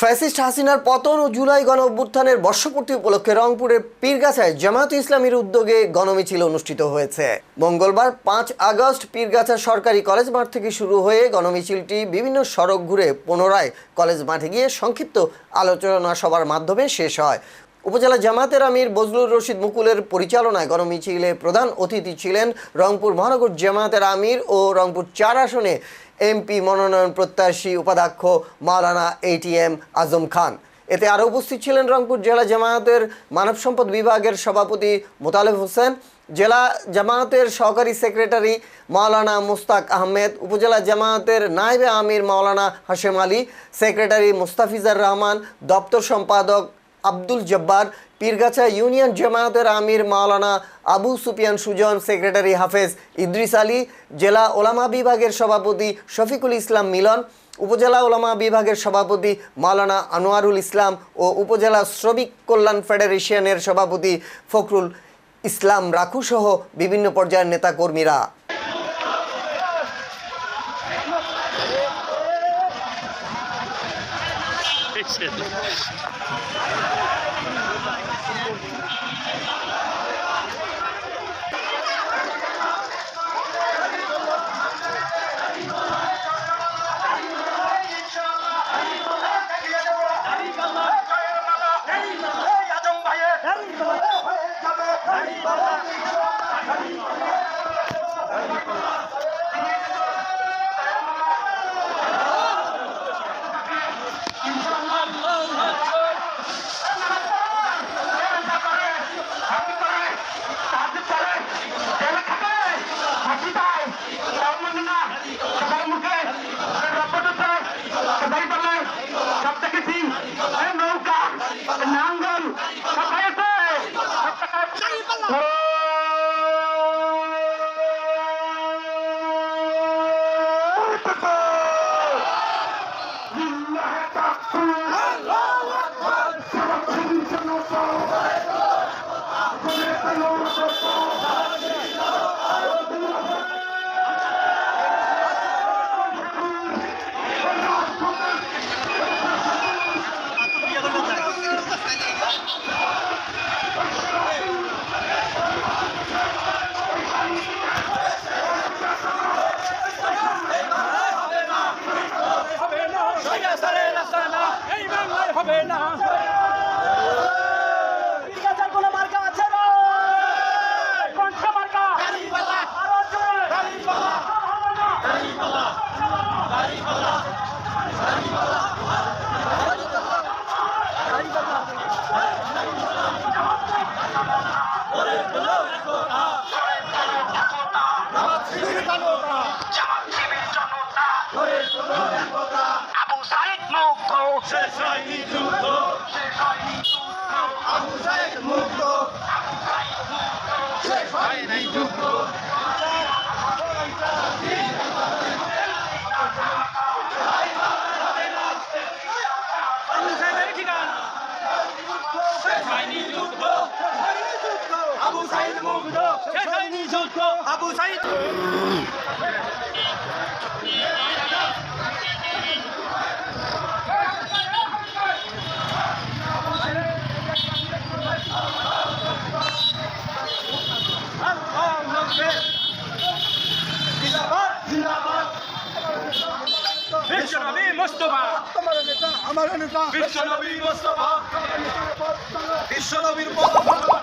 Fascist হাসিনার পতন ও জুলাই গণ অভ্যুত্থানের বর্ষপূর্তি উপলক্ষে রংপুরের পীরগাছায় জামায়াত ইসলামীর উদ্যোগে গণমিছিল অনুষ্ঠিত হয়েছে। মঙ্গলবার পাঁচ আগস্ট পীরগাছা সরকারি কলেজ মাঠ থেকে শুরু হয়ে গণমিছিলটি বিভিন্ন সড়ক ঘুরে পুনরায় কলেজ মাঠে গিয়ে সংক্ষিপ্ত আলোচনা সভার মাধ্যমে শেষ হয়। উপজেলা জামাতের আমির বজলুর রশিদ মুকুলের পরিচালনায় গণমিছিলে প্রধান অতিথি ছিলেন রংপুর মহানগর জামাতের আমির ও রংপুর চার আসনে এমপি মনোনয়ন প্রত্যাশী উপাধ্যক্ষ মাওলানা এটিএম আজম খান। এতে আরও উপস্থিত ছিলেন রংপুর জেলা জামায়াতের মানব সম্পদ বিভাগের সভাপতি মোতালেব হোসেন, জেলা জামায়াতের সহকারী সেক্রেটারি মাওলানা মুস্তাক আহমেদ, উপজেলা জামায়াতের নায়েবে আমির মাওলানা হাশেম আলী, সেক্রেটারি মুস্তাফিজার রহমান, দপ্তর সম্পাদক আব্দুল জব্বার পীরগাছা ইউনিয়ন জামায়াতের আমির মাওলানা আবু সুফিয়ান সুজন, সেক্রেটারি হাফেজ ইদ্রিস আলী, জেলা ওলামা বিভাগের সভাপতি শফিকুল ইসলাম মিলন, উপজেলা ওলামা বিভাগের সভাপতি মাওলানা আনোয়ারুল ইসলাম ও উপজেলা শ্রমিক কল্যাণ ফেডারেশনের সভাপতি ফখরুল ইসলাম রাখুসহ বিভিন্ন পর্যায়ের নেতাকর্মীরা। নাঙ্গল এই বাংলায় হবে না। শেষ হয়নি যুদ্ধ সাইদ মুক্ত শেষ হয়নি যুদ্ধ আবু সাইদের কি গান শেষ হয়নি যুদ্ধ আবু সাইদ মুগ্ধ শেষ হয়নি যুদ্ধ আবু সাইদ বিশ্বনবী মুস্তফা। আমার নেতা আমার নেতা। বিশ্বনবী মুস্তফা। বিশ্বনবীর পতাকা